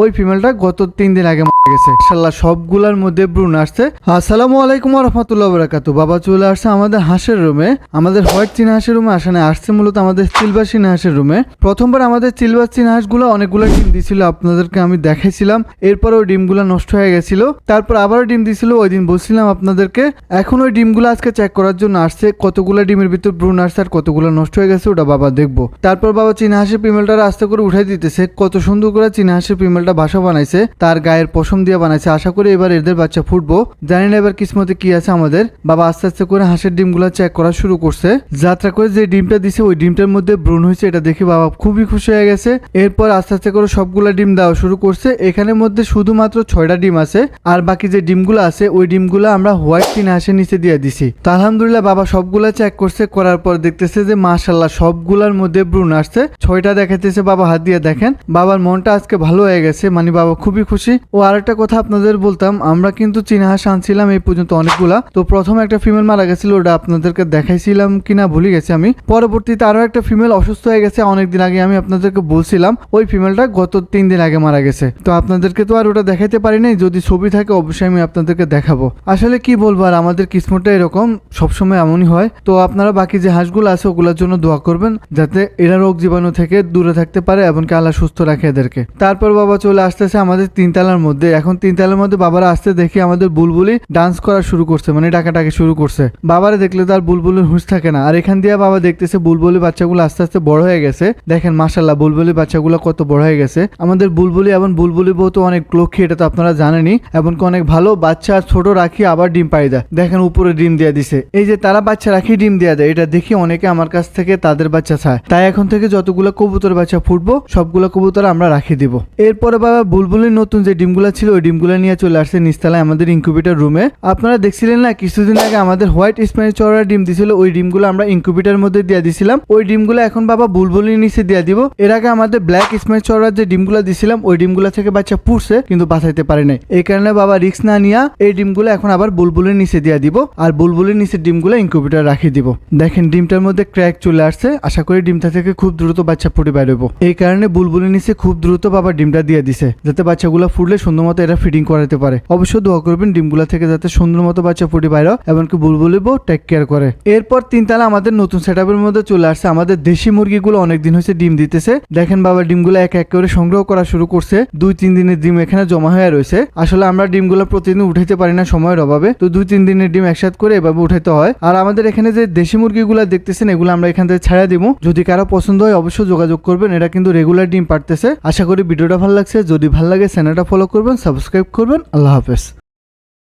ওই ফিমেলটা গত তিন দিন আগে মারা গেছে। ইনশাল্লাহ সবগুলার মধ্যে ব্রুন আসছে। আসসালামু আলাইকুম রহমতুল্লাহ বরাকাতু বাবা চলে আসছে আমাদের হাঁসের রুমে। আমাদের হোয়াইট চীনা হাঁসের রুমে আসে না আসছে মূলত আমাদের সিলভার চীনা হাঁসের রুমে। প্রথমবার আমাদের সিলভার চীনা হাঁসগুলো অনেকগুলো ডিম দিছিল, আপনাদেরকে আমি দেখাইছিলাম। এরপর ওই ডিমগুলো নষ্ট হয়ে গেছিল। তারপর আবারও ডিম দিছিল, ওই দিন বলছিলাম আপনাদেরকে। এখন ওই ডিমগুলো আজকে চেক করার জন্য আসছে। কতগুলো ডিমের ভিতর ব্রুন আসছে আর কতগুলো নষ্ট হয়ে গেছে, ওটা বাবা দেখব। তারপর বাবা চীনা হাঁসের পিমেলটা আস্তে করে উঠাই দিতেছে, কত সুন্দর করে চীনা হাঁসের পিমেলটা বাসা বানাইছে, তার গায়ের পশম দিয়ে বানাইছে। আশা করি এবার এদের বাচ্চা ফুটবো। জানি না এবার কিসমতে কি আছে আমাদের। বাবা আস্তে আস্তে করে হাঁসের ডিমগুলো চেক করা শুরু করছে। যাত্রা করে যে ডিমটা দিছে, ওই ডিমটার মধ্যে ব্রুন হয়েছে, এটা দেখে বাবা খুবই খুশি হয়ে গেছে। এরপর আস্তে আস্তে করে সবগুলা ডিম দেওয়া শুরু করছে। এখানের মধ্যে শুধুমাত্র ছয়টা ডিম আছে, আর বাকি যে ডিমগুলো আছে, ওই ডিমগুলো আমরা হোয়াইট চীনা হাঁসের নিচে দিয়ে দিছি। আলহামদুলিল্লাহ বাবা সবগুলা চেক করছে, করার পর দেখতেছে যে মাশাল্লাহ সবগুলার মধ্যে ব্রুন আসছে। ছয়টা দেখাইতেছে বাবা, হাত দিয়ে দেখেন। বাবার মনটা আজকে ভালো হয়ে গেছে। মানে বাবা, খুবই খুশি। ও আরেকটা কথা আপনাদের বলতাম, আমরা কিন্তু চীনা আনছিলাম এই পর্যন্ত অনেকগুলা। তো প্রথম একটা ফিমেল মারা গেছিল, ওটা আপনাদেরকে দেখাইছিলাম কিনা ভুলে গেছি আমি। পরবর্তীতে আরও একটা ফিমেল অসুস্থ হয়ে গেছে, অনেকদিন আগে আমি আপনাদেরকে বলছিলাম, ওই ফিমেলটা গত তিন দিন আগে মারা গেছে। তো আপনাদেরকে তো আর ওটা দেখাইতে পারি নাই, যদি ছবি থাকে অবশ্যই আমি আপনাদেরকে দেখাবো। আসলে কি বলব, আর আমাদের কিসমতটা এরকম, সবসময় এমনই হয়। তো আপনারা বাকি যে হাঁসগুলো আছে, ওগুলোর জন্য দোয়া করবেন, যাতে এরা রোগ জীবাণু থেকে দূরে থাকতে পারে এবং কি আল্লাহ সুস্থ রাখে এদেরকে। তারপর বাবা চলে আসতেছে আমাদের তিনতলার মধ্যে। এখন তিনতলার মধ্যে বাবারা আসতে দেখি আমাদের বুলবুলি ডান্স করা শুরু করছে মানে ডাকাটাকি শুরু করছে। বাবারা দেখলে তার বুলবুলির হুঁশ থাকে না। আর এখান দিয়ে বাবা দেখতেছে বুলবুলি বাচ্চাগুলো আস্তে আস্তে বড় হয়ে গেছে। দেখেন মাসাল্লাহ বুলবুলি বাচ্চাগুলো কত বড় হয়ে গেছে। আমাদের বুলবুলি এবং বুলবুলি বউ তো অনেক লক্ষ্মী, এটা তো আপনারা জানেনই। এবং অনেক ভালো বাচ্চা আর ছোট রাখি আবার ডিম পাই দেয়। দেখেন উপরে ডিম দিয়ে দিছে। এই যে তারা বাচ্চা রাখি ডিম দিয়ে দেয়, এটা দেখি অনেকে আমার কাছ থেকে তাদের বাচ্চা চায়। তাই এখন থেকে যতগুলো কবুতর বাচ্চা ফুটবো, সবগুলো কবুতর আমরা রাখি দিব। এরপরে বাবা বুলবুলির নতুন যে ডিমগুলো ছিল, ওই ডিমগুলো নিয়ে চলে আসছে নিচতলায় আমাদের ইনকিউবেটর রুমে আপনারা দেখছিলেন না, কিছুদিন আগে আমাদের হোয়াইট স্প্যানিশ চড়া ডিম দিছিল, ওই ডিমগুলো আমরা ইনকিউবেটর মধ্যে দিয়ে দিছিলাম। ওই ডিমগুলো এখন বাবা বুলবুলির নিচে দিয়ে দিব। এর আগে আমাদের ব্ল্যাক স্প্যানিশ চড়ার যে ডিমগুলো দিছিলাম, ওই ডিমগুলো থেকে বাচ্চা পুষছে কিন্তু বাঁচাইতে পারে নাই। এই কারণে বাবা রিক্স না নিয়ে এই ডিমগুলো এখন আবার বুলবুলির নিচে দিয়ে দিব, আর বুলবুলির নিচে ডিমগুলো ইনকিউবেটর রাখি দিব। দেখেন, ডিমটার মধ্যে ক্র্যাক চলে আসছে। আশা করি ডিমটা থেকে খুব দ্রুত বাচ্চা ফুটে বেরোবো। এই কারণে বুলবুলির নিচে খুব দ্রুত বাবা ডিমটা দিয়ে দিছে, যাতে বাচ্চাগুলো ফুটলে সুন্দর মতো এরা ফিডিং করাতে পারে। অবশ্যই দোয়া করবেন ডিমগুলা থেকে যাতে সুন্দর মতো বাচ্চা ফুটে বাইরে, এমনকি বুলবুলি বউ টেক কেয়ার করে। এরপর তিনতলা আমাদের নতুন সেট মধ্যে চলে আসছে। আমাদের দেশি মুরগিগুলো অনেকদিন হয়েছে ডিম দিতেছে। দেখেন বাবা, ডিমগুলো এক এক করে সংগ্রহ করা শুরু করছে। দুই, তিন দিনের ডিম এখানে জমা হয়ে রয়েছে। আসলে আমরা ডিমগুলো প্রতিদিন উঠাইতে পারি না সময়ের অভাবে। তো দুই, তিন দিনের ডিম একসাথে করে এভাবে উঠাইতে হয়। আর আমাদের এখানে যে দেশি মুরগিগুলো দেখতেছেন, এগুলো আমরা এখান থেকে ছাড়া দিব। যদি কারও পছন্দ হয়, অবশ্যই যোগাযোগ করবেন। এটা কিন্তু রেগুলার ডিম পারতেছে আশা করি ভিডিওটা ভালো লাগছে যদি ভালো লাগে চ্যানেলটা ফলো করবেন সাবস্ক্রাইব করবেন। আল্লাহ হাফেজ।